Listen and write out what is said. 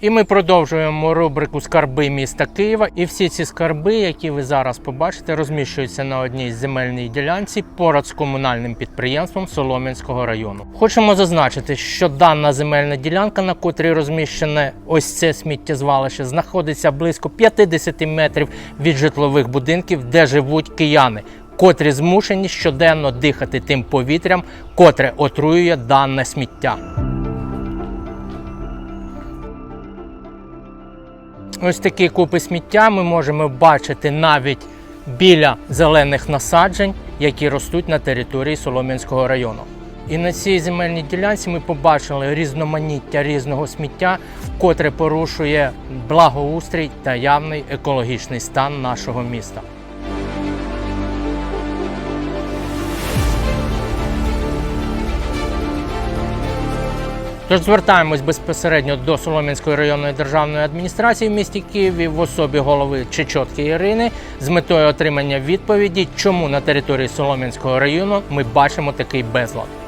І ми продовжуємо рубрику Скарби міста Києва. І всі ці скарби, які ви зараз побачите, розміщуються на одній земельній ділянці поряд з комунальним підприємством Солом'янського району. Хочемо зазначити, що дана земельна ділянка, на котрій розміщене ось це сміттєзвалище, знаходиться близько 50 метрів від житлових будинків, де живуть кияни. Котрі змушені щоденно дихати тим повітрям, котре отруює дане сміття. Ось такі купи сміття ми можемо бачити навіть біля зелених насаджень, які ростуть на території Солом'янського району. І на цій земельній ділянці ми побачили різноманіття різного сміття, котре порушує благоустрій та явний екологічний стан нашого міста. Тож звертаємось безпосередньо до Солом'янської районної державної адміністрації в місті Києві в особі голови Чечотки Ірини з метою отримання відповіді, чому на території Солом'янського району ми бачимо такий безлад.